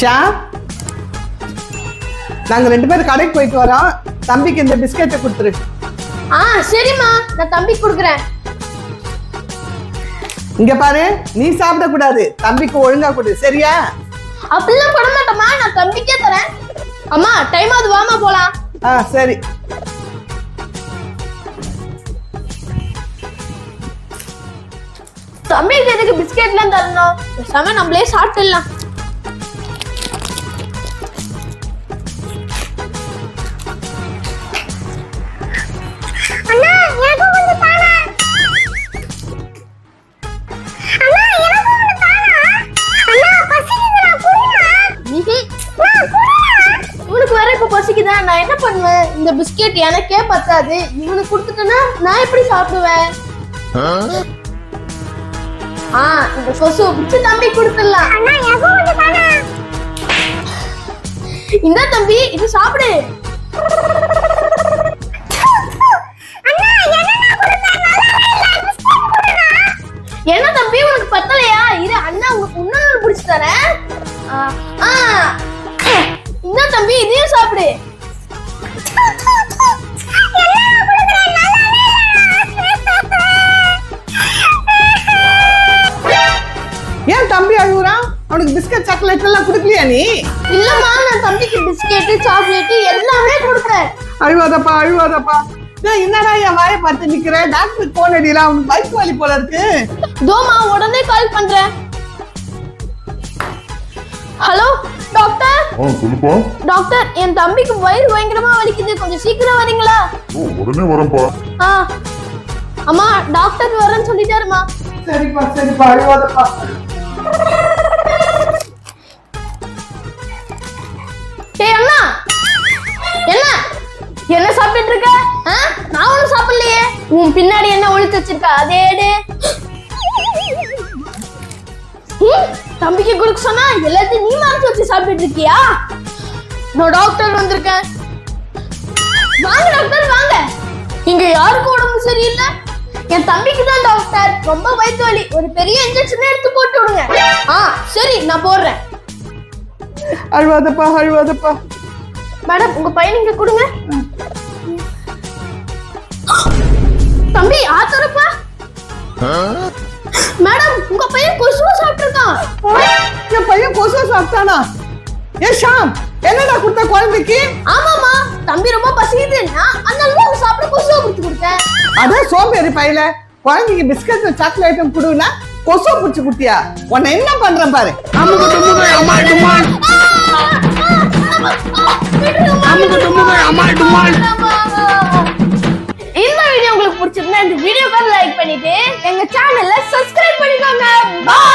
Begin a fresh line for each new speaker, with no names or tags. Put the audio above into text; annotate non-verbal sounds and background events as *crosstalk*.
ஷாம் நாங்க ரெண்டு பேரும் கடைக்கு போயிட்டு வரோம். தம்பிக்கு இந்த பிஸ்கெட்டை கொடுத்துரு.
ஆ சரிம்மா. நான் தம்பிக்கு கொடுக்குறேன்.
இங்க பாரு நீ சாப்பிடக்கூடாது தம்பிக்கு ஒழுங்கா கொடு சரியா?
அப்படிலாம் பண்ண மாட்டேம்மா. நான் தம்பிக்கே தரேன். அம்மா டைம் ஆகுது. வாமா போலாம்.
ஆ சரி.
தம்பிக்கு எதுக்கு பிஸ்கெட்லாம் தரணும்? பேசாம நம்மளே சாப்பிட்டுடலாம். *laughs* இவனுக்கு வேற இப்ப பசிக்குதா? நான் என்ன பண்ணுவேன்? இந்த பிஸ்கெட் எனக்கே பத்தாது. இவனுக்கு கொடுத்துட்டேன்னா நான் எப்படி சாப்பிடுவேன்? ஆ இந்த கொசு பிடிச்சு தம்பி கொடுத்துடலாம். இந்த தம்பி இது சாப்பிடு. என்ன தம்பி உனக்கு பத்தலையா? இது அண்ணா உங்களுக்கு இன்னொன்று பிடிச்சி தரேன். ஆ, இந்த தம்பி இதையும் சாப்பிடு.
ஏன் தம்பி அழுகுறான் அவனுக்கு பிஸ்கட் சாக்லேட் எல்லாம் கொடுக்கலையா நீ?
இல்லம்மா நான் தம்பிக்கு பிஸ்கெட்டு சாக்லேட்டு எல்லாமே கொடுக்குறேன்
அழுவாதப்பா அழுவாதப்பா. டேய், என்னடா என் வாயை பார்த்து நிக்கிற? டாக்டருக்கு போன் அடிடா அவனுக்கு பைக் வலி போல இருக்கு.
தோமா உடனே கால் பண்றேன். ஹலோ?
சொல்லுப்பா.
டாக்டர் என் தம்பிக்கு வயிறு பயங்கரமா வலிக்குது. கொஞ்சம் சீக்கிரம் வரீங்களா?
ஓ உடனே வரேன்ப்பா.
ஆ. அம்மா டாக்டர் வரேன்னு சொல்லிட்டாருமா.
சரிப்பா சரிப்பா அழுவாதப்பா
டேய் அண்ணா. என்ன? என்ன சாப்பிட்டு இருக்க? நான் ஒன்றும் சாப்பிடலையே. உன் பின்னாடி என்ன ஒழிச்சு வச்சிருக்க? அதே தம்பிக்கு கொடுக்க சொன்னா எல்லாத்தையும் நீ மறைச்சு வச்சு சாப்பிட்டு இருக்கியா? நான் டாக்டர் வந்திருக்கேன். வாங்க டாக்டர் வாங்க. இங்க யாருக்கும் உடம்பு சரியில்லை? என் தம்பிக்கு தான் டாக்டர். ரொம்ப வயிற்று வலி. ஒரு பெரிய இன்ஜெக்ஷன் எடுத்து போட்டு விடுங்க. ஆ சரி நான் போடுறேன்.
அழுவாதப்பா அழுவாதப்பா.
மேடம் உங்க பையன் இங்க கொடுங்க. தம்பி ஆத்தரப்பா.
சாப்பிட்டானா ஏ ஷாம் என்னடா கொடுத்த குழந்தைக்கு?
ஆமாமா தம்பி ரொம்ப பசிக்குது நான் அதனால தான் சாப்பிட கொசுவா பிடிச்சி கொடுத்தேன்.
அதான் சோம்பேறி பையில குழந்தைக்கு பிஸ்கட் சாக்லேட்டும் கொடுனா கொசு பிடிச்சி குட்டியா உன்னை என்ன பண்றேன் பாரு.
அமுக்கு டுமுக்கு அமால் டுமால். அமுக்கு டுமுக்கு அமால் டுமால்.
இந்த வீடியோ உங்களுக்கு பிடிச்சிருந்தா இந்த வீடியோக்கு லைக் பண்ணிட்டு எங்க சேனல்ல சப்ஸ்கிரைப் பண்ணிக்கோங்க. பாய்